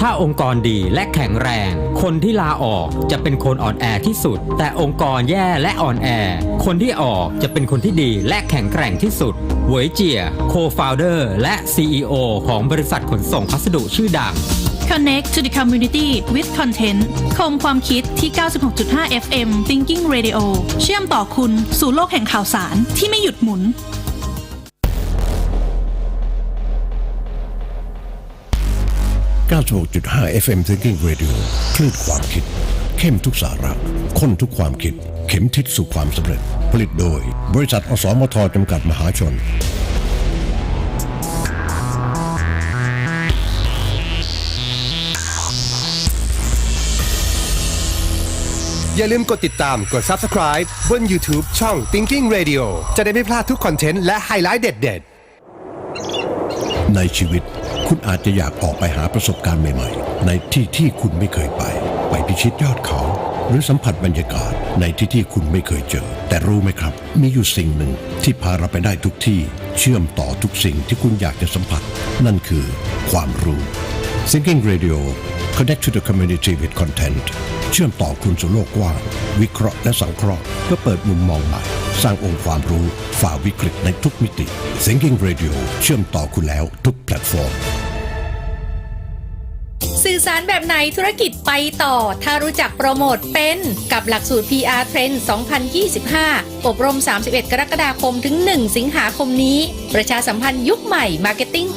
ถ้าองค์กรดีและแข็งแรง คนที่ลาออกจะเป็นคนอ่อนแอที่สุด แต่องค์กรแย่และอ่อนแอ คนที่ออกจะเป็นคนที่ดีและแข็งแกร่งที่สุดเวยเจีย co-founder และ CEO ของบริษัทขนส่งพัสดุชื่อดัง Connect to the community with content คมความคิดที่ 96.5 FM Thinking Radio เชื่อมต่อคุณสู่โลกแห่งข่าวสารที่ไม่หยุดหมุน 96.5 FM Thinking Radio คลื่นความคิด เข้มทุกสาระข้นทุกความคิด เข็มทิศสู่ความสำเร็จ ผลิตโดย บริษัทอสมทจำกัดมหาชน อย่าลืมกดติดตามกด subscribe บน YouTube ช่อง Thinking Radio จะได้ไม่พลาดทุกคอนเทนต์และไฮไลท์เด็ดๆ ในชีวิตคุณอาจจะอยากออกไปหาประสบการณ์ใหม่ๆ ในที่ที่คุณไม่เคยไป ไปพิชิตยอดเขา หรือสัมผัสบรรยากาศในที่ที่คุณไม่เคยเจอ แต่รู้ไหมครับ มีอยู่สิ่งหนึ่งที่พาเราไปได้ทุกที่ เชื่อมต่อทุกสิ่งที่คุณอยากจะสัมผัส นั่นคือความรู้ Thinking Radio Connect to the Community with Content เชื่อมต่อคุณสู่โลกกว้างวิเคราะห์และสังเคราะห์เพื่อเปิดมุมมองใหม่ สร้างองค์ความรู้ฝ่าวิกฤตในทุกมิติ Thinking Radio เชื่อมต่อคุณแล้วทุกแพลตฟอร์ม อสารแบบไหนธุรกิจไปต่อ ถ้ารู้จักโปรโมทเป็นกับหลักสูตร PR Trend 2025 อบรม 31 กรกฎาคมถึง 1 สิงหาคมนี้ ประชาสัมพันธ์ยุคใหม่ Marketing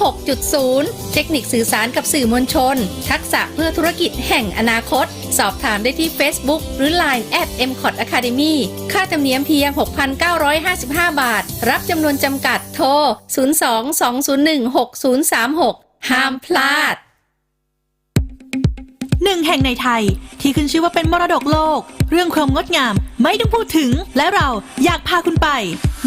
6.0 เทคนิคสื่อสารกับสื่อมวลชน ทักษะเพื่อธุรกิจแห่งอนาคต สอบถามได้ที่ Facebook หรือ Line at m c o t Academy ค่าธรรมเนียมเพียง 6,955 บาท รับจำนวนจำกัดโทร 02-201-6036 ห้ามพลาด หนึ่งแห่งในไทย ที่ขึ้นชื่อว่าเป็นมรดกโลก เรื่องความงดงามไม่ต้องพูดถึง และเราอยากพาคุณไป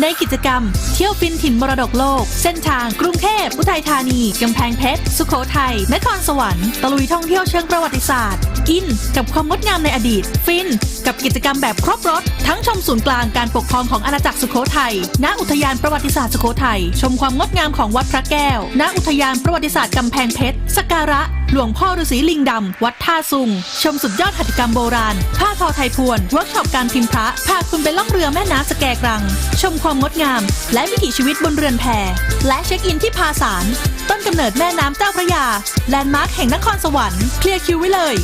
ในกิจกรรม เที่ยวฟินถิ่นมรดกโลก เส้นทาง กรุงเทพอุทัยธานีกำแพงเพชรสุโขทัยนครสวรรค์ตะลุยท่องเที่ยวเชิงประวัติศาสตร์อินกับความงดงามในอดีต ฟิน กับกิจกรรมแบบครบรถ ทั้งชมศูนย์กลางการปกครองของอาณาจักรสุโขทัยณอุทยานประวัติศาสตร์สุโขทัยชมความงดงามของวัดพระแก้วณอุทยานประวัติศาสตร์กำแพงเพชรสักการะ หลวงพ่อฤาษีลิงดำวัดทาซุง ชมสุดยอดหัตถกรรมโบราณ ผ้าทอไทยพวนเวิร์กช็อปการพิมพ์พระพาคุณไปล่องเรือแม่น้ำสแกกรัง ชมความงดงาม และวิถีชีวิตบนเรือนแพและเช็คอินที่พาสารต้นกำเนิดแม่น้ำเจ้าพระยา แลนด์มาร์คแห่งนครสวรรค์ เคลียร์คิวไว้เลย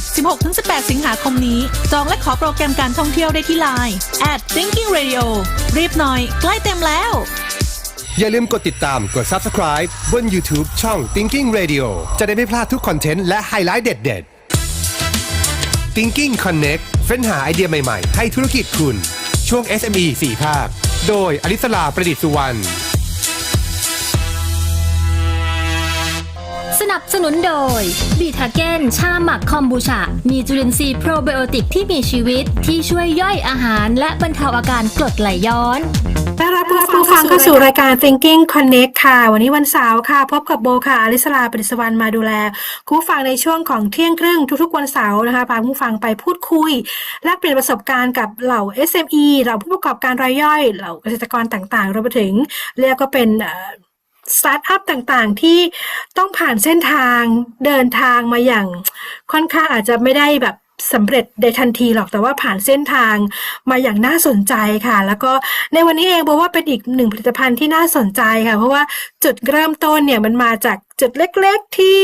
16-18 สิงหาคมนี้ จองและขอโปรแกรมการท่องเที่ยวได้ที่ไลน์ at thinking radio รีบหน่อย ใกล้เต็มแล้ว อย่าลืมกดติดตาม กด subscribe บน YouTube ช่อง Thinking Radio จะได้ไม่พลาดทุกคอนเทนต์และไฮไลท์เด็ดๆ Thinking Connect เฟ้นหาไอเดียใหม่ๆ ให้ธุรกิจคุณ ช่วง SME 4 ภาค โดยอลิสลาประดิษฐ์สุวรรณ สนับสนุนโดยบีทาเกนชาหมักคอมบูชา มีจุลินทรีย์โปรไบโอติกที่มีชีวิตที่ช่วยย่อยอาหารและบรรเทาอาการกรดไหลย้อน ต้อนรับคุณผู้ฟังเข้าสู่รายการ Thinking Connect ค่ะ วันนี้วันเสาร์ค่ะ พบกับโบค่ะอลิสลาปริศวรรณมาดูแลคุณผู้ฟังในช่วงของเที่ยงครึ่งทุกๆวันเสาร์นะคะพาคุณผู้ฟังไปพูดคุย แลกเปลี่ยนประสบการณ์กับเหล่า SME เหล่าผู้ประกอบการรายย่อย เหล่าเกษตรกรต่างๆรวมไปถึง เรียกก็เป็นเอ่อสตาร์ทอัพต่างๆ ที่ต้องผ่านเส้นทางเดินทางมาอย่างค่อนข้างอาจจะไม่ได้แบบ สำเร็จในทันทีหรอกแต่ว่าผ่านเส้นทางมาอย่างน่าสนใจค่ะ แล้วก็ในวันนี้เองบอกว่าเป็นอีกหนึ่งผลิตภัณฑ์ที่น่าสนใจค่ะ เพราะว่าจุดเริ่มต้นเนี่ยมันมาจากจุดเล็ก ๆ ที่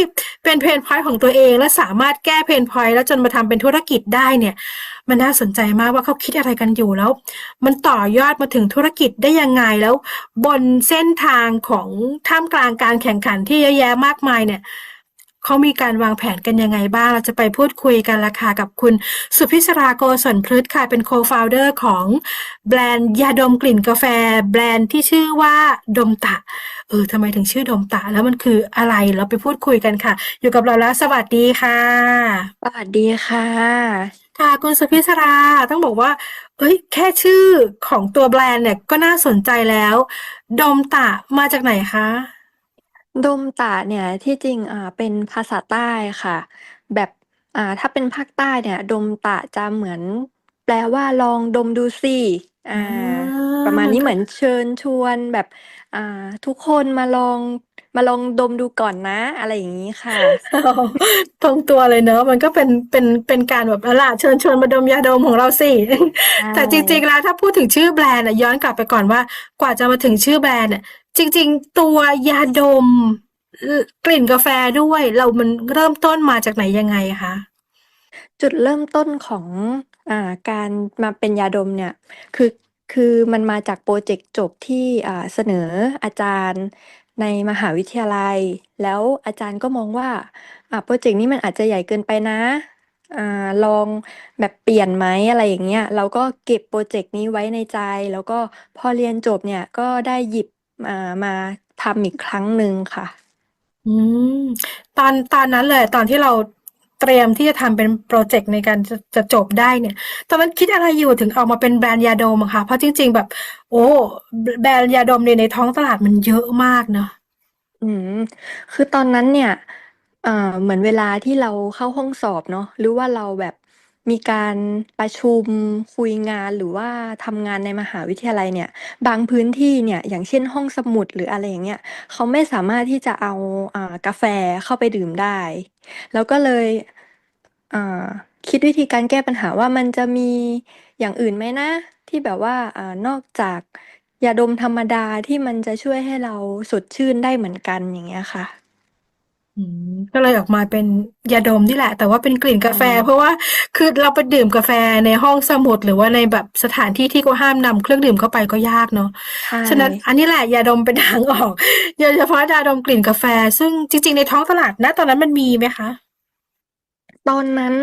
เป็นเพนพอยต์ของตัวเอง และสามารถแก้เพนพอยต์แล้วจนมาทำเป็นธุรกิจได้เนี่ย มันน่าสนใจมากว่าเขาคิดอะไรกันอยู่แล้ว มันต่อยอดมาถึงธุรกิจได้ยังไงแล้ว บนเส้นทางของท่ามกลางการแข่งขันที่เยอะแยะมากมายเนี่ย เขามีการวางแผนกันยังไงบ้าง เราจะไปพูดคุยกันละค่ะกับคุณสุพิศราโกศลพฤกษ์ค่ะ เป็น co-founder ของแบรนด์ยาดมกลิ่นกาแฟ แบรนด์ที่ชื่อว่าดมตะ เออทำไมถึงชื่อดมตะ แล้วมันคืออะไร เราไปพูดคุยกันค่ะ อยู่กับเราแล้ว สวัสดีค่ะ สวัสดีค่ะ ค่ะคุณสุพิศรา ต้องบอกว่าเอ้ยแค่ชื่อของตัวแบรนด์เนี่ยก็น่าสนใจแล้ว ดมตะมาจากไหนคะ ดมตะเนี่ย ที่จริง อ่า เป็นภาษาใต้ค่ะ แบบ อ่า ถ้าเป็นภาคใต้เนี่ยดมตะจะเหมือนแปลว่า ลองดมดูสิอ่อาาประมาณนี้เหมือนเชิญชวนแบบ อ่า ทุกคนมาลอง มาลองดมดูก่อนนะ อะไรอย่างนี้ค่ะตรงตัวเลยเนอะมันก็เป็น เป็น เป็นการแบบ เอาล่ะ เชิญชวนมาดมยาดมของเราสิแต่จริงๆแล้วถ้าพูดถึงชื่อแบรนด์อะ ย้อนกลับไปก่อนว่า กว่าจะมาถึงชื่อแบรนด์อะ จริงๆ ตัวยาดม กลิ่นกาแฟด้วย เรามันเริ่มต้นมาจากไหนยังไงคะ จุดเริ่มต้นของอ่าการมาเป็นยาดมเนี่ย คือคือมันมาจากโปรเจกต์จบที่อ่าเสนออาจารย์ในมหาวิทยาลัย แล้วอาจารย์ก็มองว่าอ่าโปรเจกต์นี้มันอาจจะใหญ่เกินไปนะอ่าลองแบบเปลี่ยนไหมอะไรอย่างเงี้ยเราก็เก็บโปรเจกต์นี้ไว้ในใจ แล้วก็พอเรียนจบเนี่ยก็ได้หยิบ อ่ามาทำอีกครั้งหนึ่งค่ะ อืม ตอน ตอนนั้นเลย ตอนที่เราเตรียมที่จะทำเป็นโปรเจกต์ในการจะ จะจบได้เนี่ย ตอนนั้นคิดอะไรอยู่ถึงออกมาเป็นแบรนด์ยาดมอะคะ เพราะจริง ๆ แบบ โอ้ แบรนด์ยาดมเนี่ยในท้องตลาดมันเยอะมากเนอะอืม คือตอนนั้นเนี่ย เอ่อ เหมือนเวลาที่เราเข้าห้องสอบเนาะ หรือว่าเราแบบ มีการประชุมคุยงานหรือว่าทำงานในมหาวิทยาลัยเนี่ย บางพื้นที่เนี่ย อย่างเช่นห้องสมุดหรืออะไรอย่างเงี้ยเขาไม่สามารถที่จะเอาอ่ากาแฟเข้าไปดื่มได้ แล้วก็เลยอ่าคิดวิธีการแก้ปัญหาว่ามันจะมีอย่างอื่นไหมนะ ที่แบบว่าอ่านอกจากยาดมธรรมดาที่มันจะช่วยให้เราสดชื่นได้เหมือนกันอย่างเงี้ยค่ะ อืม ก็เลยออกมาเป็นยาดมนี่แหละ แต่ว่าเป็นกลิ่นกาแฟอืมเพราะว่าคือเราไปดื่มกาแฟในห้องสมุด หรือว่าในแบบสถานที่ที่เขาห้ามนำเครื่องดื่มเข้าไปก็ยากเนาะ ใช่ ฉะนั้นอันนี้แหละยาดมเป็นทางออก โดยเฉพาะยาดมกลิ่นกาแฟ ซึ่งจริง ๆ ในท้องตลาดนะตอนนั้นมันมีไหมคะ ตอนนั้น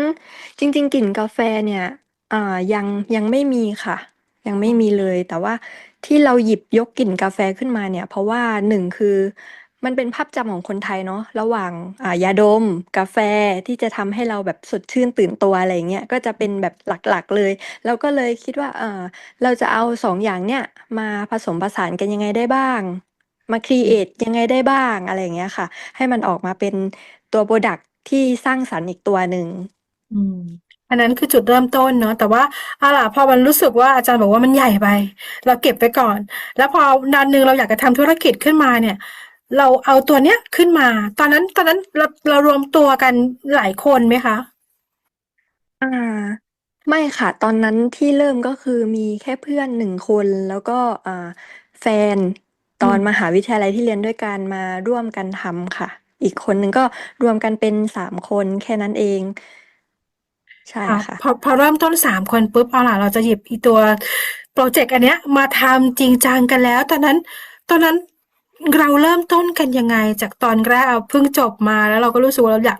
จริง ๆ กลิ่นกาแฟเนี่ย อ่า ยัง ยังไม่มีค่ะ ยังไม่มีเลย แต่ว่าที่เราหยิบยกกลิ่นกาแฟขึ้นมาเนี่ย เพราะว่าหนึ่งคือ มันเป็นภาพจำของคนไทยเนาะระหว่างอ่ายาดม กาแฟที่จะทำให้เราแบบสดชื่นตื่นตัวอะไรเงี้ยก็จะเป็นแบบหลักๆเลย เราก็เลยคิดว่าเออเราจะเอาสองอย่างเนี่ยมาผสมผสานกันยังไงได้บ้าง มาครีเอทยังไงได้บ้างอะไรอย่างเงี้ยค่ะ ให้มันออกมาเป็นตัวโปรดักที่สร้างสรรค์อีกตัวหนึ่งอืมอันนั้นคือจุดเริ่มต้นเนาะแต่ว่าอาล่ะพอมันรู้สึกว่าอาจารย์บอกว่ามันใหญ่ไป เราเก็บไปก่อน แล้วพอนานหนึ่งเราอยากจะทำธุรกิจขึ้นมาเนี่ย เราเอาตัวเนี้ยขึ้นมา ตอนนั้นตอนนั้นเราเรารวมตัวกันหลายคนไหมคะ อ่า ไม่ค่ะ ตอนนั้นที่เริ่มก็คือมีแค่เพื่อนหนึ่งคน แล้วก็อ่าแฟนตอนอืมมหาวิทยาลัยที่เรียนด้วยกันมาร่วมกันทำค่ะ อีกคนหนึ่งก็รวมกันเป็นสามคนแค่นั้นเอง ใช่ค่ะค่ะ พอพอเริ่มต้นสามคนปุ๊บเอาล่ะ เราจะหยิบอีตัวโปรเจกต์อันเนี้ยมาทำจริงจังกันแล้ว ตอนนั้น ตอนนั้น เราเริ่มต้นกันยังไง จากตอนแรกเอาเพิ่งจบมาแล้วเราก็รู้สึกว่าเราอยาก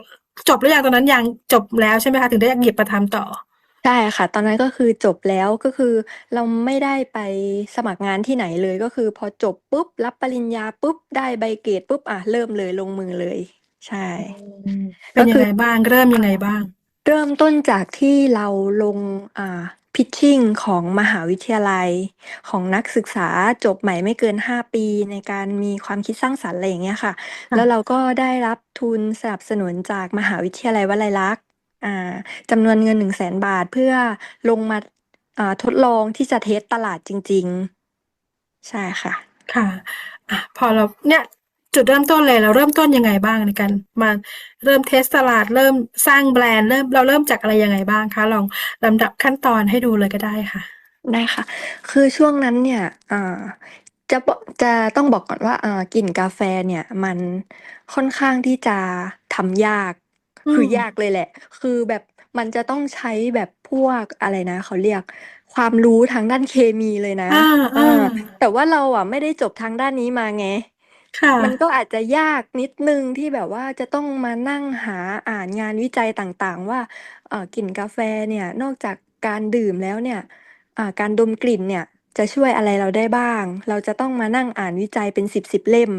จบหรือยังตอนนั้นยังจบแล้วใช่ไหมคะ ถึงได้หยิบมาทำต่อ ใช่ค่ะ ตอนนั้นก็คือจบแล้วก็คือ เราไม่ได้ไปสมัครงานที่ไหนเลยก็คือ พอจบปุ๊บรับปริญญาปุ๊บได้ใบเกรดปุ๊บอะเริ่มเลยลงมือเลย ใช่เป็นยังไงบ้างเริ่มยังไงบ้าง เริ่มต้นจากที่เราลงอ่า พิชชิ่งของมหาวิทยาลัย ของนักศึกษาจบใหม่ไม่เกิน 5 ปี ในการมีความคิดสร้างสรรค์อะไรอย่างเงี้ยค่ะ ค่ะ แล้วเราก็ได้รับทุนสนับสนุนจากมหาวิทยาลัยวลัยลักษณ์อ่าจำนวนเงิน 1 0 0 0 0แสนบาทเพื่อลงมาอ่าทดลองที่จะเทสตลาดจริง ๆ ใช่ค่ะ ค่ะ อะ พอเราเนี่ย จุดเริ่มต้นเลยเราเริ่มต้นยังไงบ้างในการมาเริ่มเทสตลาดเริ่มสร้างแบรนด์เริ่มเราเริ่มจากอะไรยังไงบ้างคะลองลำดับขั้นตอนให้ดูเลยก็ได้ค่ะ ได้ค่ะ คือช่วงนั้นเนี่ยอ่าจะบอกจะต้องบอกก่อนว่าอ่ากลิ่นกาแฟเนี่ยมันค่อนข้างที่จะทำยากอืคือมยากเลยแหละ คือแบบมันจะต้องใช้แบบพวกอะไรนะ เขาเรียกความรู้ทางด้านเคมีเลยนะอ่าอ่าอ่าแต่ว่าเราอะไม่ได้จบทางด้านนี้มาไง ค่ะ มันก็อาจจะยากนิดนึงที่แบบว่าจะต้องมานั่งหาอ่านงานวิจัยต่าง ๆ ว่า เอ่อ กลิ่นกาแฟเนี่ย นอกจากการดื่มแล้วเนี่ย อ่า การดมกลิ่นเนี่ยจะช่วยอะไรเราได้บ้าง เราจะต้องมานั่งอ่านวิจัยเป็นสิบสิบเล่ม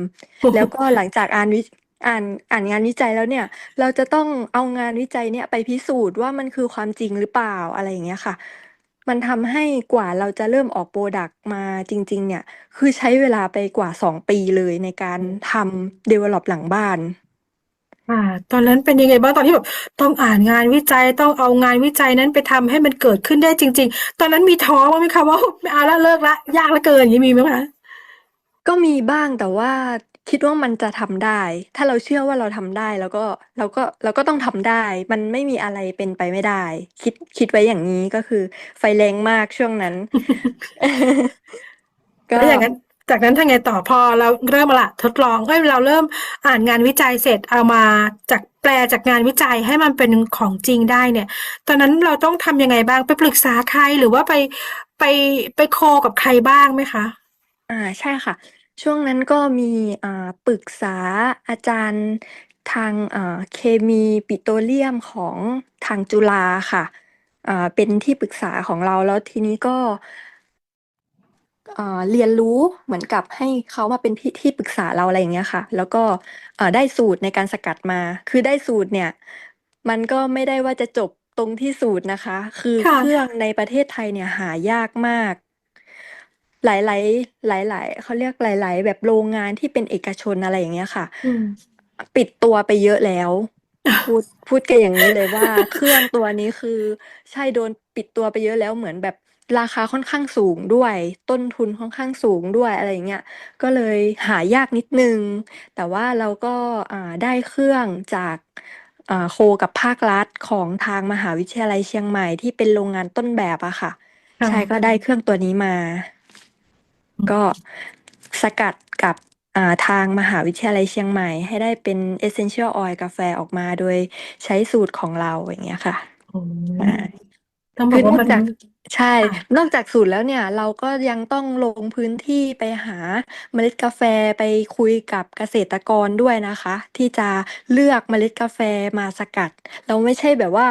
แล้วก็หลังจากอ่านวิ อ่าน อ่านงานวิจัยแล้วเนี่ย เราจะต้องเอางานวิจัยเนี่ยไปพิสูจน์ว่ามันคือความจริงหรือเปล่า อะไรอย่างเงี้ยค่ะ มันทำให้กว่าเราจะเริ่มออกโปรดักต์มาจริง ๆ เนี่ย คือใช้เวลาไปกว่าสองปีเลยในการทำ develop หลังบ้านอ่าตอนนั้นเป็นยังไงบ้างตอนที่แบบต้องอ่านงานวิจัยต้องเอางานวิจัยนั้นไปทำให้มันเกิดขึ้นได้จริง ๆ ตอนนั้นมีท้อบ้างไหมคะว่าไม่เอาละเลิกละยากเหลือเกินอย่างนี้มีไหมคะ ก็มีบ้างแต่ว่า คิดว่ามันจะทำได้ ถ้าเราเชื่อว่าเราทำได้ แล้วก็เราก็เราก็ต้องทำได้ มันไม่มีอะไรเป็นไปไม่ได้ คิดคิดไว้อย่างนี้ก็คือ ไฟแรงมากช่วงนั้น ก็แล้วอย่างนั้น จากนั้นทำไงต่อพอเราเริ่มมาละทดลองเอ้ยเราเริ่มอ่านงานวิจัยเสร็จเอามาจากแปลจากงานวิจัยให้มันเป็นของจริงได้เนี่ย ตอนนั้นเราต้องทำยังไงบ้างไปปรึกษาใครหรือว่าไปไปไปโคกับใครบ้างไหมคะ อ่าใช่ค่ะ ช่วงนั้นก็มี อ่า ปรึกษาอาจารย์ทาง อ่า เคมีปิโตรเลียมของทางจุฬาค่ะ อ่า เป็นที่ปรึกษาของเรา แล้วทีนี้ก็อ่าเรียนรู้เหมือนกับให้เขามาเป็นที่ ที่ปรึกษาเรา อะไรอย่างเงี้ยค่ะ แล้วก็อ่าได้สูตรในการสกัดมา คือได้สูตรเนี่ย มันก็ไม่ได้ว่าจะจบตรงที่สูตรนะคะ คือค่ะเครื่องในประเทศไทยเนี่ยหายากมาก หลาย ๆ หลาย ๆเขาเรียกหลาย ๆ แบบโรงงานที่เป็นเอกชนอะไรอย่างเงี้ยค่ะ อืม ปิดตัวไปเยอะแล้ว พูดพูดกันอย่างนี้เลยว่า เครื่องตัวนี้คือ ใช่โดนปิดตัวไปเยอะแล้ว เหมือนแบบราคาค่อนข้างสูงด้วย ต้นทุนค่อนข้างสูงด้วย อะไรอย่างเงี้ย ก็เลยหายากนิดนึงแต่ว่าเราก็ อ่า ได้เครื่องจาก อ่า โคกับภาครัฐของทางมหาวิทยาลัยเชียงใหม่ที่เป็นโรงงานต้นแบบอะค่ะ ค่ะใช่ก็ได้เครื่องตัวนี้มา ก็สกัดกับอ่าทางมหาวิทยาลัยเชียงใหม่ให้ได้เป็น essential oil กาแฟออกมาโดยใช้สูตรของเราอย่างเงี้ยค่ะโอ้อ่าต้องบคืออกว่านอมักนจากใช่ค่ะนอกจากสูตรแล้วเนี่ย เราก็ยังต้องลงพื้นที่ไปหาเมล็ดกาแฟไปคุยกับเกษตรกรด้วยนะคะ ที่จะเลือกเมล็ดกาแฟมาสกัด เราไม่ใช่แบบว่า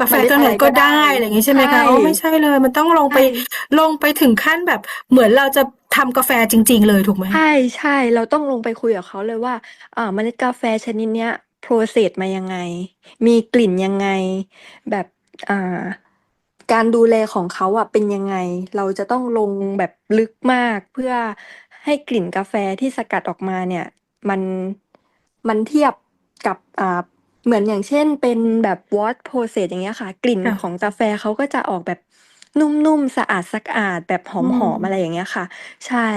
กาแฟเมล็ดตัวไหนอะไรก็ก็ได้ได้อะไรอย่างงี้ใช่ไหมคะใช่โอ้ไม่ใช่เลย มันต้องลงไปใช่ลงไปถึงขั้นแบบ เหมือนเราจะทำกาแฟจริง ๆ เลยถูกไหมใช่ใช่เราต้องลงไปคุยกับเขาเลยว่าอ่าเมล็ดกาแฟชนิดเนี้ยโปรเซสมายังไง มีกลิ่นยังไง แบบอ่าการดูแลของเขาอะเป็นยังไง เราจะต้องลงแบบลึกมาก เพื่อให้กลิ่นกาแฟที่สกัดออกมาเนี่ย มันมันเทียบกับอ่า เหมือนอย่างเช่น เป็นแบบวอตโปรเซสอย่างเงี้ยค่ะ กลิ่นค่ะ ของกาแฟเขาก็จะออกแบบนุ่มๆ สะอาดสะอาดแบบหอือม ม ๆ อะไรอย่างเงี้ยค่ะ ใช่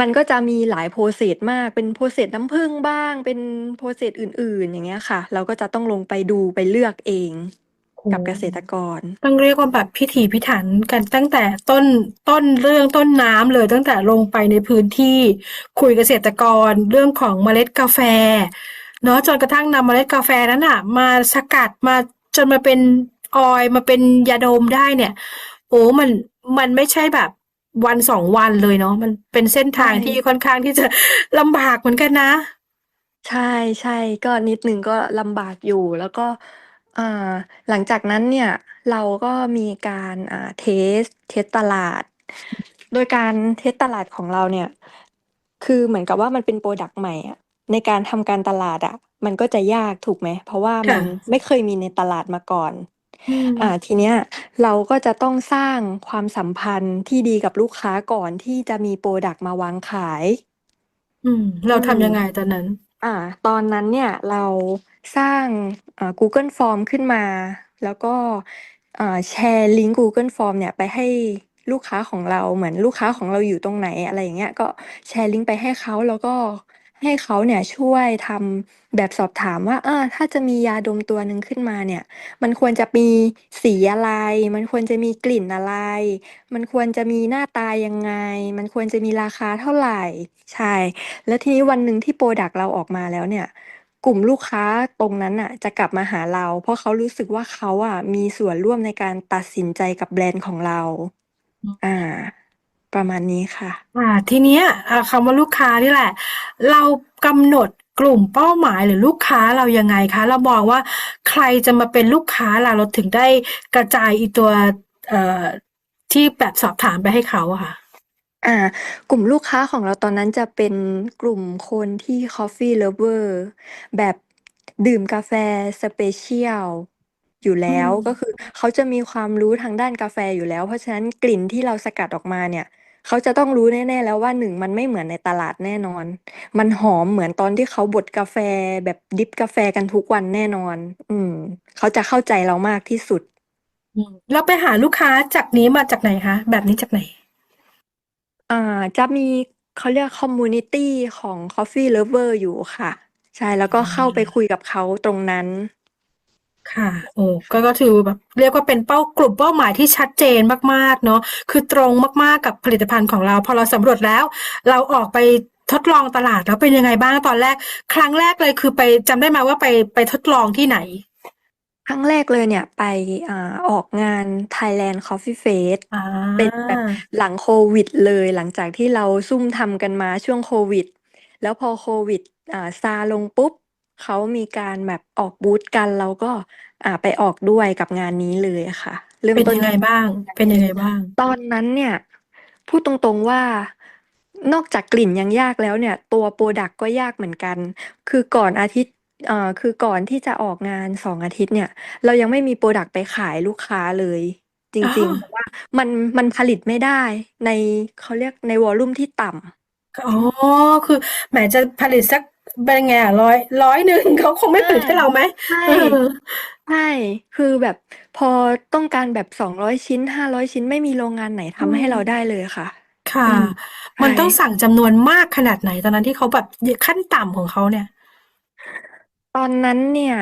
มันก็จะมีหลายโปรเซสมาก เป็นโปรเซสน้ำผึ้งบ้าง เป็นโปรเซสอื่น ๆ อย่างเงี้ยค่ะ เราก็จะต้องลงไปดูไปเลือกเองโอ้กับเกษตรกร ต้องเรียกว่าแบบพิถีพิถันกันตั้งแต่ต้นต้นเรื่องต้นน้ำเลย ตั้งแต่ลงไปในพื้นที่คุยเกษตรกรเรื่องของเมล็ดกาแฟ เนาะจนกระทั่งนำเมล็ดกาแฟนั้นอะ มาสกัดมาจนมาเป็นออยล์มาเป็นยาดมได้เนี่ย โอ้มันมันไม่ใช่แบบวันสองวันเลยเนาะมันเป็นเส้นทางใช่ ที่ค่อนข้างที่จะลำบากเหมือนกันนะ ใช่ใช่ก็นิดนึงก็ลำบากอยู่แล้วก็อ่าหลังจากนั้นเนี่ยเราก็มีการอ่าเทสเทสตลาด โดยการเทสตลาดของเราเนี่ย คือเหมือนกับว่ามันเป็นโปรดักต์ใหม่อะ ในการทำการตลาดอะ มันก็จะยากถูกไหม เพราะว่ามัค่ะนไม่เคยมีในตลาดมาก่อน อืมอ่าทีเนี้ยเราก็จะต้องสร้างความสัมพันธ์ที่ดีกับลูกค้าก่อนที่จะมีโปรดักต์มาวางขาย อืม เราอืมทำยังไงตอนนั้น อ่า ตอนนั้นเนี่ยเราสร้าง อ่า Google Form ขึ้นมา แล้วก็ อ่า แชร์ลิงก์ Google Form เนี่ยไปให้ลูกค้าของเรา เหมือนลูกค้าของเราอยู่ตรงไหน อะไรอย่างเงี้ย ก็แชร์ลิงก์ไปให้เขา แล้วก็ ให้เขาเนี่ยช่วยทำแบบสอบถามว่า เออ ถ้าจะมียาดมตัวหนึ่งขึ้นมาเนี่ย มันควรจะมีสีอะไร มันควรจะมีกลิ่นอะไร มันควรจะมีหน้าตายังไง มันควรจะมีราคาเท่าไหร่ ใช่ แล้วทีนี้วันหนึ่งที่โปรดักต์เราออกมาแล้วเนี่ย กลุ่มลูกค้าตรงนั้นอะ จะกลับมาหาเรา เพราะเขารู้สึกว่าเขาอะมีส่วนร่วมในการตัดสินใจกับแบรนด์ของเราอืมอ่า ประมาณนี้ค่ะ อ่า ทีเนี้ยอ่าคำว่าลูกค้านี่แหละ เรากำหนดกลุ่มเป้าหมายหรือลูกค้าเรายังไงคะ เรามองว่าใครจะมาเป็นลูกค้าเราเราถึงได้กระจายอีตัวเอ่อที่แบบสอบถามไปให้เขาอะค่ะ อ่า กลุ่มลูกค้าของเราตอนนั้นจะเป็นกลุ่มคนที่ coffee lover แบบดื่มกาแฟสเปเชียลอยู่แล้วอืมก็คือเขาจะมีความรู้ทางด้านกาแฟอยู่แล้ว เพราะฉะนั้นกลิ่นที่เราสกัดออกมาเนี่ย เขาจะต้องรู้แน่ๆแล้วว่าหนึ่งมันไม่เหมือนในตลาดแน่นอน มันหอมเหมือนตอนที่เขาบดกาแฟแบบดริปกาแฟกันทุกวันแน่นอน อืม เขาจะเข้าใจเรามากที่สุด อืมเราไปหาลูกค้าจากนี้มาจากไหนคะ แบบนี้จากไหน อ่าจะมีเขาเรียกคอมมูนิตี้ของ Coffee Lover อยู่ค่ะ ใช่แล้วก็เข้าไปคุยกับเขาตรงนั้น ค่ะ โอ้ก็ก็ถือแบบเรียกว่าเป็นเป้ากลุ่มเป้าหมายที่ชัดเจนมากๆเนาะคือตรงมากๆกับผลิตภัณฑ์ของเรา พอเราสำรวจแล้ว เราออกไปทดลองตลาดแล้วเป็นยังไงบ้างตอนแรก ครั้งแรกเลยคือไปจำได้ไหมว่าไปไปทดลองที่ไหน ครั้งแรกเลยเนี่ยไปอ่าออกงาน Thailand Coffee Fest อ่า เป็นแบบหลังโควิดเลย หลังจากที่เราซุ่มทำกันมาช่วงโควิด แล้วพอโควิดอ่าซาลงปุ๊บ เขามีการแบบออกบูธกัน เราก็ อ่า ไปออกด้วยกับงานนี้เลยอะค่ะ เริ่มเป็นต้นยังไงบ้าง เป็นยังไงบ้าง ตอนนั้นเนี่ย พูดตรงๆว่า นอกจากกลิ่นยังยากแล้วเนี่ย ตัวโปรดักต์ก็ยากเหมือนกัน คือก่อนอาทิตย์เอ่อคือก่อนที่จะออกงานสองอาทิตย์เนี่ย เรายังไม่มีโปรดักต์ไปขายลูกค้าเลยจริงอ้าวๆเพราะว่ามันมันผลิตไม่ได้ในเขาเรียกในวอลลุ่มที่ต่ำ อ๋อ คือแหมจะผลิตสัก เป็นไงอะร้อยร้อยหนึ่งเขาคงไม่ผลิตให้เราไหมใช่เออใช่คือแบบพอต้องการแบบสองร้อยชิ้นห้าร้อยชิ้นไม่มีโรงงานไหนทำให้เราได้เลยค่ะ ค่ะอืมมันใช่ต้องสั่งจำนวนมากขนาดไหนตอนนั้นที่เขาแบบขั้นต่ำของเขาเนี่ย ตอนนั้นเนี่ย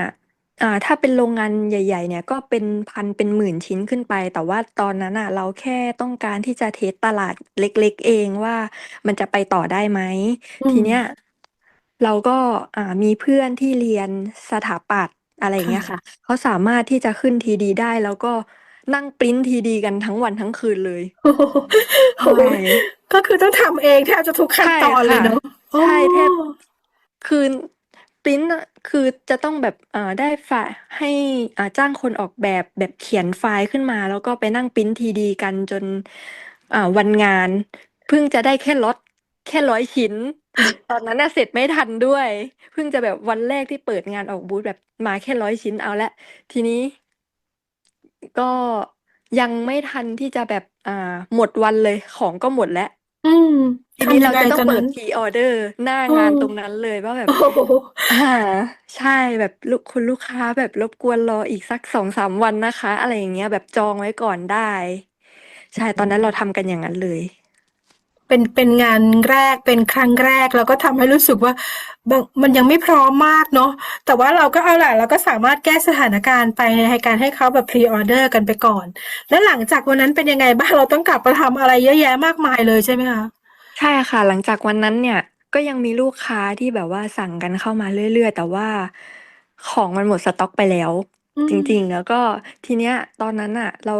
อ่าถ้าเป็นโรงงานใหญ่ ๆ เนี่ยก็เป็นพันเป็นหมื่นชิ้นขึ้นไป แต่ว่าตอนนั้นอะ เราแค่ต้องการที่จะเทสตลาดเล็ก ๆ เองว่ามันจะไปต่อได้ไหมอืมทีเนี้ย เราก็ อ่า มีเพื่อนที่เรียนสถาปัตย์ อะไรอย่างเงี้ยค่ะค่ะ เขาสามารถที่จะขึ้นทีดีได้ แล้วก็นั่งปริ้นทีดีกันทั้งวันทั้งคืนเลย โอ้โหใช่ก็คือต้องทำเองแทบจะทุกขั้นใช่ตอนเลยค่ะเนาะใช่ แทบโอ้คือปริ้นคือจะต้องแบบ อ่า ได้ฝ่ายให้ อ่า จ้างคนออกแบบ แบบเขียนไฟล์ขึ้นมา แล้วก็ไปนั่งปริ้นทีดีกันจน อ่า วันงาน เพิ่งจะได้แค่ล็อต แค่ร้อยชิ้น ตอนนั้นน่ะเสร็จไม่ทันด้วย เพิ่งจะแบบวันแรกที่เปิดงานออกบูธแบบมาแค่ร้อยชิ้นเอาละ ทีนี้ ก็ยังไม่ทันที่จะแบบ อ่า หมดวันเลยของก็หมดแล้ว อืมทีนี้ทำยัเรางไงจะต้องตอนเปินั้ดนพรีออเดอร์หน้าโอ้งานตรงนั้นเลยว่าแบบ โอ้โหอ่า ใช่แบบลูกคุณลูกค้าแบบรบกวนรออีกสักสองสามวันนะคะ อะไรอย่างเงี้ยแบบจองไว้ก่อนได้ ใช่ตอนนั้นเราทำกันอย่างนั้นเลย เป็น เป็นงานแรก เป็นครั้งแรกแล้วก็ทำให้รู้สึกว่าบางมันยังไม่พร้อมมากเนาะ แต่ว่าเราก็เอาแหละเราก็สามารถแก้สถานการณ์ไปในการให้เขาแบบพรีออเดอร์กันไปก่อน แล้วหลังจากวันนั้นเป็นยังไงบ้าง เราต้องกลับมาทำอะไรเยอะแยะมากมายเลยใช่ไหมคะ ใช่ค่ะ หลังจากวันนั้นเนี่ย ก็ยังมีลูกค้าที่แบบว่าสั่งกันเข้ามาเรื่อย ๆ แต่ว่าของมันหมดสต็อกไปแล้วอืมจริงๆ แล้วก็ทีเนี้ย ตอนนั้นอะเรา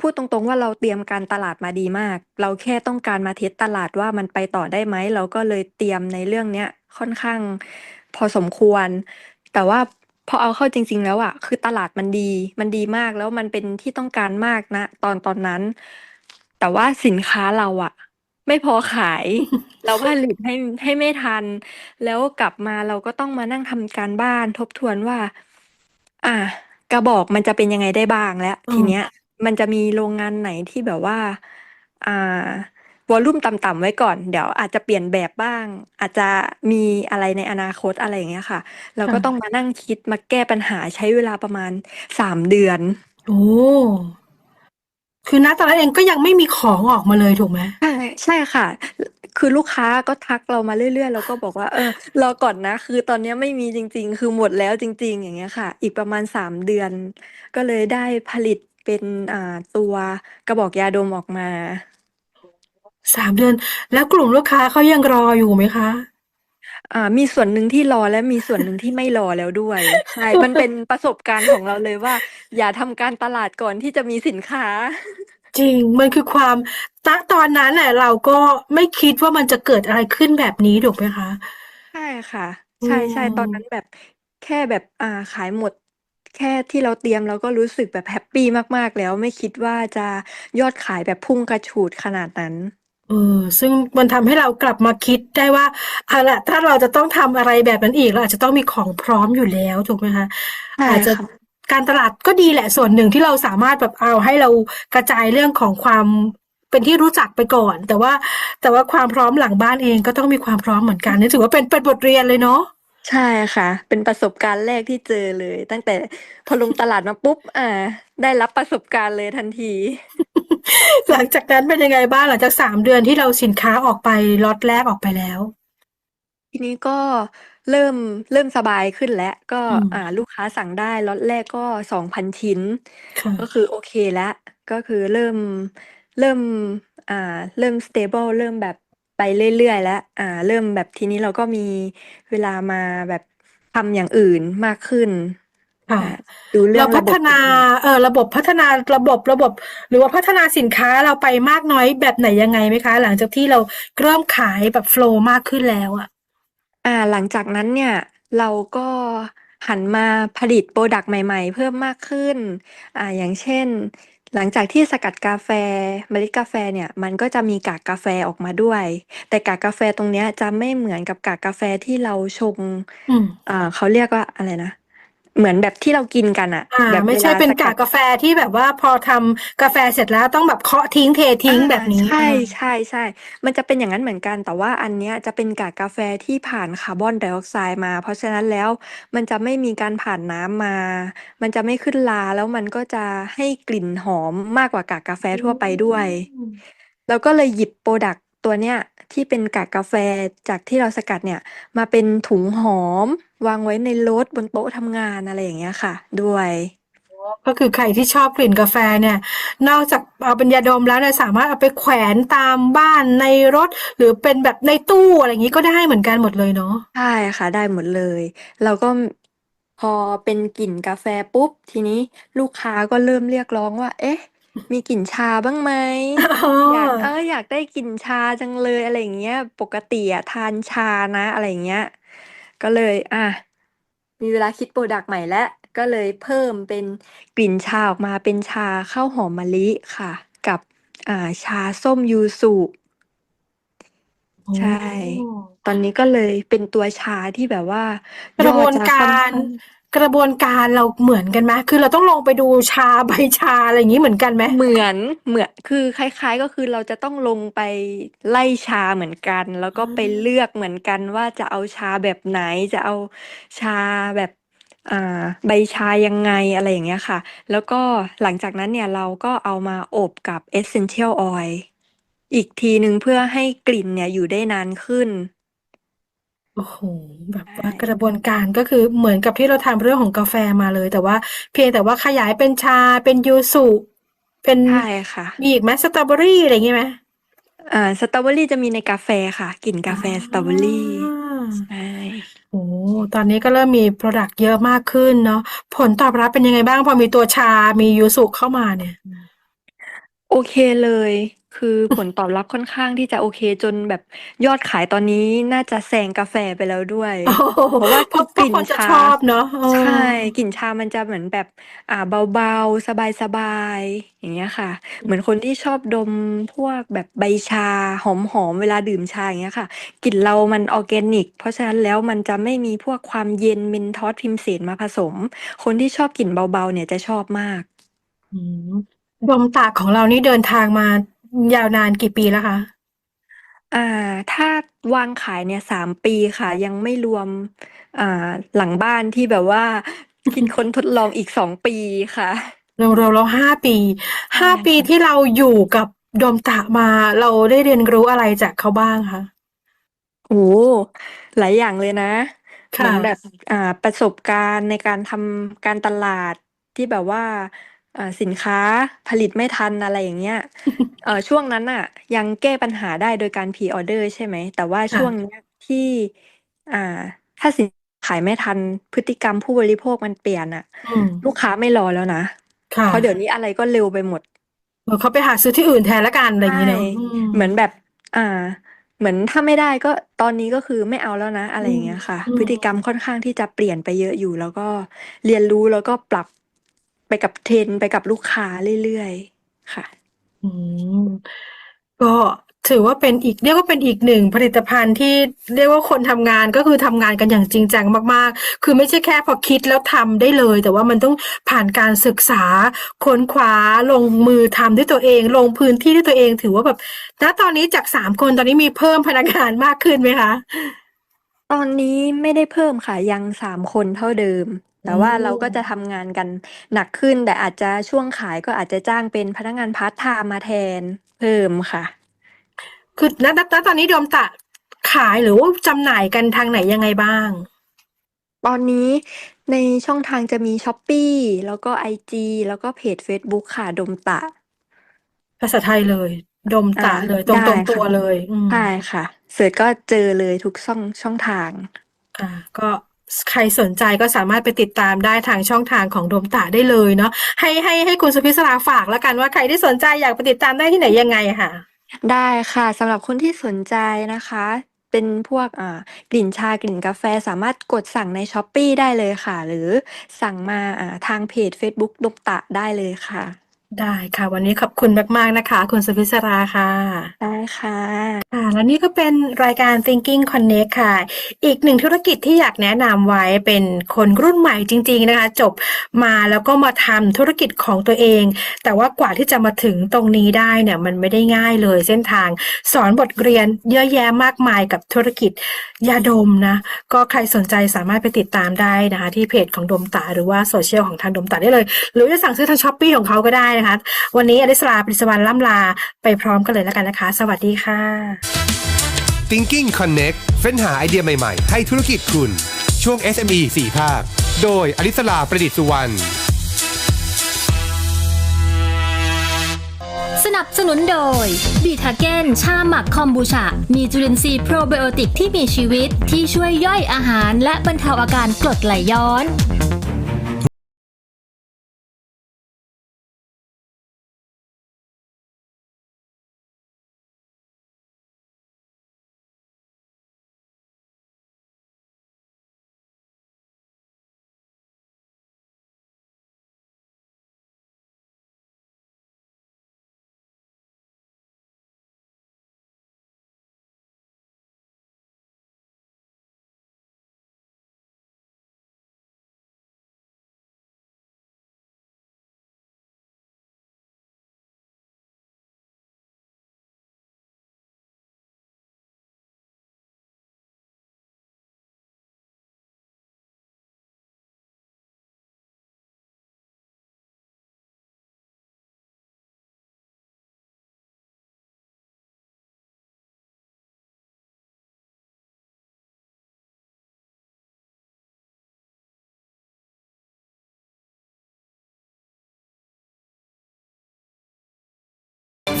พูดตรงๆว่าเราเตรียมการตลาดมาดีมาก เราแค่ต้องการมาเทสตลาดว่ามันไปต่อได้ไหม เราก็เลยเตรียมในเรื่องเนี้ยค่อนข้างพอสมควร แต่ว่าพอเอาเข้าจริง ๆ แล้วอะคือตลาดมันดี มันดีมากแล้วมันเป็นที่ต้องการมากนะ ตอนตอนนั้น แต่ว่าสินค้าเราอะไม่พอขาย เราผลิตให้ให้ไม่ทัน แล้วกลับมาเราก็ต้องมานั่งทำการบ้านทบทวนว่า อะกระบอกมันจะเป็นยังไงได้บ้างแล้วอืทีมเนี้ย มันจะมีโรงงานไหนที่แบบว่า อ่าวอลลุ่มต่ำๆไว้ก่อน เดี๋ยวอาจจะเปลี่ยนแบบบ้าง อาจจะมีอะไรในอนาคตอะไรอย่างเงี้ยค่ะ เราก็ค่ะต้องมานั่งคิดมาแก้ปัญหาใช้เวลาประมาณสามเดือน โอ้ คือณตอนนั้นเองก็ยังไม่มีของออกมาเลยถูกไหมใช่ใช่ค่ะ คือลูกค้าก็ทักเรามาเรื่อยๆเราก็บอกว่า เออ รอก่อนนะ คือตอนเนี้ยไม่มีจริง ๆ คือหมดแล้วจริง ๆ อย่างเงี้ยค่ะ อีกประมาณสามเดือน ก็เลยได้ผลิต เป็น อ่า ตัวกระบอกยาดมออกมา สามเดือน แล้วกลุ่มลูกค้าเขายังรออยู่ไหมคะ อ่า มีส่วนหนึ่งที่รอ และมีส่วนหนึ่งที่ไม่รอแล้วด้วย ใช่ มันเป็นประสบการณ์ของเราเลยว่า อย่าทำการตลาดก่อนที่จะมีสินค้า จริง มันคือความ ณ ตอนนั้นแหละเราก็ไม่คิดว่ามันจะเกิดอะไรขึ้นแบบนี้ ถูกไหมคะ ใช่ค่ะ อืใช่ใช่ตอนมนั้นแบบ แค่แบบ อ่า ขายหมด แค่ที่เราเตรียมเราก็รู้สึกแบบแฮปปี้มาก ๆ แล้ว ไม่คิดว่าจะยอดขายแบบพุ่งกระฉูดขนาดนั้น เออ ซึ่งมันทำให้เรากลับมาคิดได้ว่าเอาละถ้าเราจะต้องทำอะไรแบบนั้นอีก เราอาจจะต้องมีของพร้อมอยู่แล้วถูกไหมคะใช่อาจจะค่ะ การตลาดก็ดีแหละส่วนหนึ่งที่เราสามารถแบบเอาให้เรากระจายเรื่องของความเป็นที่รู้จักไปก่อน แต่ว่าแต่ว่าความพร้อมหลังบ้านเองก็ต้องมีความพร้อมเหมือนกันนี่ถือว่าเป็นเป็นบทเรียนเลยเนาะ ใช่ค่ะ เป็นประสบการณ์แรกที่เจอเลย ตั้งแต่พอลงตลาดมาปุ๊บ อ่า ได้รับประสบการณ์เลยทันที หลังจากนั้นเป็นยังไงบ้างหลังจากสามเดือนที่เราสินค้าออกไปล็อตแรกออกไปแล้ว ทีนี้ก็เริ่มเริ่มสบายขึ้นแล้ว ก็ อืม อ่า ลูกค้าสั่งได้ล็อตแรกก็สองพันชิ้น ค่ะ ก็คือโอเคแล้ว ก็คือเริ่มเริ่ม อ่า เริ่ม stable เริ่มแบบ ไปเรื่อย ๆ แล้ว อ่า เริ่มแบบทีนี้เราก็มีเวลามาแบบทำอย่างอื่นมากขึ้นค่ะอ่าดูเรื่อเรางพัระบบฒนา เออระบบพัฒนาระบบระบบ หรือว่าพัฒนาสินค้าเราไปมากน้อยแบบไหนยังไงไหมคะ หลังจากที่เราเริ่มขายแบบโฟลว์มากขึ้นแล้วอะอ่า หลังจากนั้นเนี่ย เราก็หันมาผลิตโปรดักต์ใหม่ ๆ เพิ่มมากขึ้น อ่า อย่างเช่น หลังจากที่สกัดกาแฟเมล็ดกาแฟเนี่ยมันก็จะมีกากกาแฟออกมาด้วย แต่กากกาแฟตรงเนี้ยจะไม่เหมือนกับกากกาแฟที่เราชงอืม อ่าเขาเรียกว่าอะไรนะ เหมือนแบบที่เรากินกันอะอ่าแบบไม่เวใช่ลาเป็นสกักากดกาแฟที่แบบว่าพอทำกาแฟเสร็จแล้วต้องแบบเคาะทิ้งเททิ้งอ่าแบบนี้ ใช่อ่าใช่ใช่ มันจะเป็นอย่างนั้นเหมือนกัน แต่ว่าอันเนี้ยจะเป็นกากกาแฟที่ผ่านคาร์บอนไดออกไซด์มา เพราะฉะนั้นแล้วมันจะไม่มีการผ่านน้ำมา มันจะไม่ขึ้นราแล้วมันก็จะให้กลิ่นหอมมากกว่ากากกาแฟทั่วไปด้วย แล้วก็เลยหยิบโปรดักต์ตัวเนี้ย ที่เป็นกากกาแฟจากที่เราสกัดเนี่ย มาเป็นถุงหอม วางไว้ในรถบนโต๊ะทำงานอะไรอย่างเงี้ยค่ะ ด้วย ก็คือใครที่ชอบกลิ่นกาแฟเนี่ย นอกจากเอาเป็นยาดมแล้วเนี่ยสามารถเอาไปแขวนตามบ้านในรถ หรือเป็นแบบในตู้อะไรอย่างนี้ก็ได้เหมือนกันหมดเลยเนาะใช่ค่ะ ได้หมดเลย เราก็พอเป็นกลิ่นกาแฟปุ๊บ ทีนี้ลูกค้าก็เริ่มเรียกร้องว่า เอ๊ะ มีกลิ่นชาบ้างไหม อ๋อ อยาก เออ อยากได้กลิ่นชาจังเลย อะไรอย่างเงี้ย ปกติอะทานชานะ อะไรอย่างเงี้ย ก็เลย อะ มีเวลาคิดโปรดักต์ใหม่แล้ว ก็เลยเพิ่มเป็นกลิ่นชาออกมาเป็นชาข้าวหอมมะลิค่ะ กับ อ่า ชาส้มยูสุใช่ ตอนนี้ก็เลยเป็นตัวชาที่แบบว่ากระบวนยอดจกาค่อนรข้าง กระบวนการเราเหมือนกันไหมคือเราต้องลงไปดูชาใบชาอะไรอย่างนี้เหมือนกันไหมเหมือนเหมือนคือคล้าย ๆ ก็คือเราจะต้องลงไปไล่ชาเหมือนกัน แล้วก็ไปเลือกเหมือนกันว่าจะเอาชาแบบไหนจะเอาชาแบบอ่าใบชายังไงอะไรอย่างเงี้ยค่ะ แล้วก็หลังจากนั้นเนี่ยเราก็เอามาอบกับ essential oil อีกทีหนึ่งเพื่อให้กลิ่นเนี่ยอยู่ได้นานขึ้น โอ้โหแบบว่าใช่กระบวนการ ก็คือเหมือนกับที่เราทำเรื่องของกาแฟมาเลย แต่ว่า เพียงแต่ว่าขยายเป็นชา เป็นยูสุ เป็น ใช่ค่ะ มีอีกไหม สตรอเบอรี่ อะไรอย่างงี้ไหม อ่า สตรอเบอรี่จะมีในกาแฟค่ะ กลิ่นกาแฟสตรอเบอรี่อ่าใช่ โอ้ตอนนี้ก็เริ่มมี Product เยอะมากขึ้นเนาะ ผลตอบรับเป็นยังไงบ้าง พอมีตัวชา มียูสุเข้ามาเนี่ย โอเคเลย คือผลตอบรับค่อนข้างที่จะโอเคจนแบบยอดขายตอนนี้น่าจะแซงกาแฟไปแล้วด้วย โอ้โหเพราะว่าเพราะกลิ่นคนจะชาชอบเนาะเออใช่กลิ่นชามันจะเหมือนแบบ อ่า เบาๆ สบายๆ อย่างเงี้ยค่ะ เหมือนคนที่ชอบดมพวกแบบใบชาหอมๆ เวลาดื่มชาอย่างเงี้ยค่ะ กลิ่นเรามันออร์แกนิก เพราะฉะนั้นแล้วมันจะไม่มีพวกความเย็นเมนทอส พิมเสนมาผสม คนที่ชอบกลิ่นเบาๆ เนี่ยจะชอบมาก อืมดมตากของเรานี่เดินทางมา ยาวนานกี่ปีแล้วคะ อ่า ถ้าวางขายเนี่ยสามปีค่ะ ยังไม่รวม อ่า หลังบ้านที่แบบว่า คิดค้นทดลองอีกสองปีค่ะเราเราเราห้าปีห้าใช่ปีค่ะ ที่เราอยู่กับดมตะมา เราได้เรียนรู้อะไรจากเขาบ้างคะ โอ้หลายอย่างเลยนะเหมืค่ะอนแบบ อ่า ประสบการณ์ในการทำการตลาดที่แบบว่า อ่าสินค้าผลิตไม่ทันอะไรอย่างเงี้ย เออช่วงนั้นอะยังแก้ปัญหาได้โดยการพรีออเดอร์ใช่ไหม แต่ว่าค่ะ ช่วงเนี้ยที่ อ่า ถ้าสินขายไม่ทันพฤติกรรมผู้บริโภคมันเปลี่ยนอะอืม ลูกค้าไม่รอแล้วนะค่ะ เพราะเดี๋ยวนี้อะไรก็เร็วไปหมด เออ เขาไปหาซื้อที่อื่นแทนละกัน อะไรอย่างใช่นี้เนาะ อืม เหมือนแบบ อ่า เหมือนถ้าไม่ได้ก็ตอนนี้ก็คือไม่เอาแล้วนะ อะไรอือมย่างเงี้ยค่ะ อืพฤมติกรรมค่อนข้างที่จะเปลี่ยนไปเยอะอยู่ แล้วก็เรียนรู้แล้วก็ปรับ ไปกับเทรนด์ไปกับลูกค้าเรื่อยๆ ค่ะ อืมก็ถือว่าเป็นอีกเรียกว่าเป็นอีกหนึ่งผลิตภัณฑ์ที่เรียกว่าคนทำงานก็คือทำงานกันอย่างจริงจังมากๆ คือไม่ใช่แค่พอคิดแล้วทำได้เลย แต่ว่ามันต้องผ่านการศึกษาค้นคว้าลงมือทำด้วยตัวเอง ลงพื้นที่ด้วยตัวเอง ถือว่าแบบณตอนนี้จากสามคนตอนนี้มีเพิ่มพนักงานมากขึ้นไหมคะ ตอนนี้ไม่ได้เพิ่มค่ะยังสามคนเท่าเดิม แต่ว่าโอ้เราก็จะทำงานกันหนักขึ้น แต่อาจจะช่วงขายก็อาจจะจ้างเป็นพนักงานพาร์ทไทม์มาแทนเพิ่มค่ะ คือณณณตอนนี้โดมตะขายหรือว่าจำหน่ายกันทางไหนยังไงบ้าง ตอนนี้ในช่องทางจะมี Shopee แล้วก็ IG แล้วก็เพจ Facebook ค่ะดมตะ ภาษาไทยเลยดมตะอ่าเลยตรงได้ตรงตัวค่ะเลย อืม ใช่ค่ะ เสิร์ชก็เจอเลยทุกช่องช่องทาง อ่า ก็ ใครสนใจก็สามารถไปติดตามได้ทางช่องทางของโดมตะได้เลยเนาะให้ให้ให้คุณสุพิศราฝากแล้วกันว่าใครที่สนใจอยากไปติดตามได้ที่ไหนยังไงค่ะ ได้ค่ะสำหรับคนที่สนใจนะคะ เป็นพวกอ่ากลิ่นชากลิ่นกาแฟสามารถกดสั่งใน Shopee ได้เลยค่ะ หรือสั่งมาอ่าทางเพจ Facebook ดกตะได้เลยค่ะ ได้ค่ะ วันนี้ขอบคุณมาก ๆ นะคะ คุณสุพิศราค่ะ ได้ค่ะ ค่ะ แล้วนี่ก็เป็นรายการ Thinking Connect ค่ะ อีกหนึ่งธุรกิจที่อยากแนะนำไว้เป็นคนรุ่นใหม่จริง ๆ นะคะ จบมาแล้วก็มาทำธุรกิจของตัวเอง แต่ว่ากว่าที่จะมาถึงตรงนี้ได้เนี่ยมันไม่ได้ง่ายเลยเส้นทาง สอนบทเรียนเยอะแยะมากมายกับธุรกิจยาดมนะ ก็ใครสนใจสามารถไปติดตามได้นะคะ ที่เพจของดมตาหรือว่าโซเชียลของทางดมตาได้เลย หรือจะสั่งซื้อทางช้อปปี้ของเขาก็ได้นะคะ วันนี้อลิสลาปริศวรรณล่ำลาไปพร้อมกันเลยแล้วกันนะคะ สวัสดีค่ะ Thinking Connect เฟ้นหาไอเดียใหม่ๆ ให้ธุรกิจคุณ ช่วง SME 4 ภาค โดยอลิสลาประดิษฐ์สุวรรณสนับสนุนโดยบีทาเกนชาหมักคอมบูชา มีจุลินทรีย์โปรไบโอติกที่มีชีวิตที่ช่วยย่อยอาหารและบรรเทาอาการกรดไหลย้อน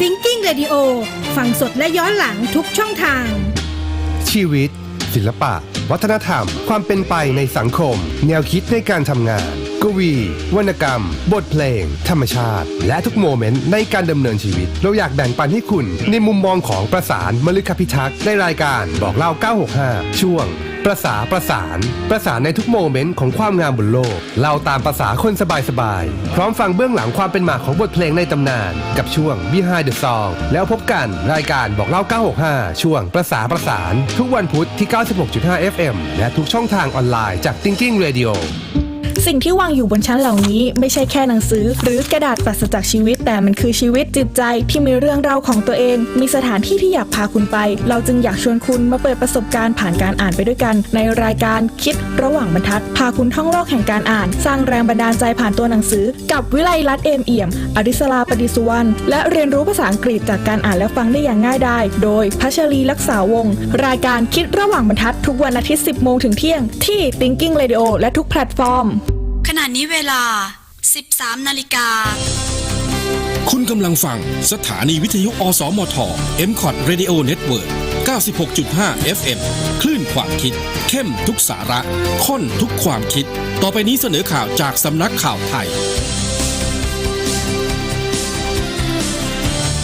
t h i n k i n g Radio ฟังสดและย้อนหลังทุกช่องทาง ชีวิต ศิลปะ วัฒนธรรม ความเป็นไปในสังคม แนวคิดในการทำงาน กวี วรรณกรรม บทเพลง ธรรมชาติ และทุกโมเมนต์ในการดำเนินชีวิต เราอยากแบ่งปันให้คุณ ในมุมมองของประสานมฤคพิทักษ์ในรายการบอกเล่า 965 ช่วง ประสาประสาน ประสานในทุกโมเมนต์ของความงามบนโลก เราตามภาษาคนสบายๆพร้อมฟังเบื้องหลังความเป็นมาของบทเพลงในตำนาน กับช่วง Behind the Song แล้วพบกันรายการบอกเล่า 965 ช่วงประสาประสาน ทุกวันพุธที่ 96.5 FM และทุกช่องทางออนไลน์จาก Thinking Radio สิ่งที่วางอยู่บนชั้นเหล่านี้ไม่ใช่แค่หนังสือ หรือกระดาษปราศจากชีวิต แต่มันคือชีวิตจิตใจที่มีเรื่องราวของตัวเอง มีสถานที่ที่อยากพาคุณไป เราจึงอยากชวนคุณมาเปิดประสบการณ์ผ่านการอ่านไปด้วยกัน ในรายการคิดระหว่างบรรทัด พาคุณท่องโลกแห่งการอ่าน สร้างแรงบันดาลใจผ่านตัวหนังสือ กับวิไลลัตเอมเอี่ยม อริสลาปดิสุวรรณและเรียนรู้ภาษาอังกฤษจากการอ่านและฟังได้อย่างง่ายดายโดยพัชรีรักษาวงศ์รายการคิดระหว่างบรรทัด ทุกวันอาทิตย์ 10 โมงถึงเที่ยง ที่ Thinking Radio และทุกแพลตฟอร์ม ขณะนี้เวลา 13 นาฬิกา คุณกำลังฟังสถานีวิทยุ อสมท m c o t Radio Network 96.5 FM คลื่นความคิด เข้มทุกสาระ ค้นทุกความคิด ต่อไปนี้เสนอข่าวจากสำนักข่าวไทย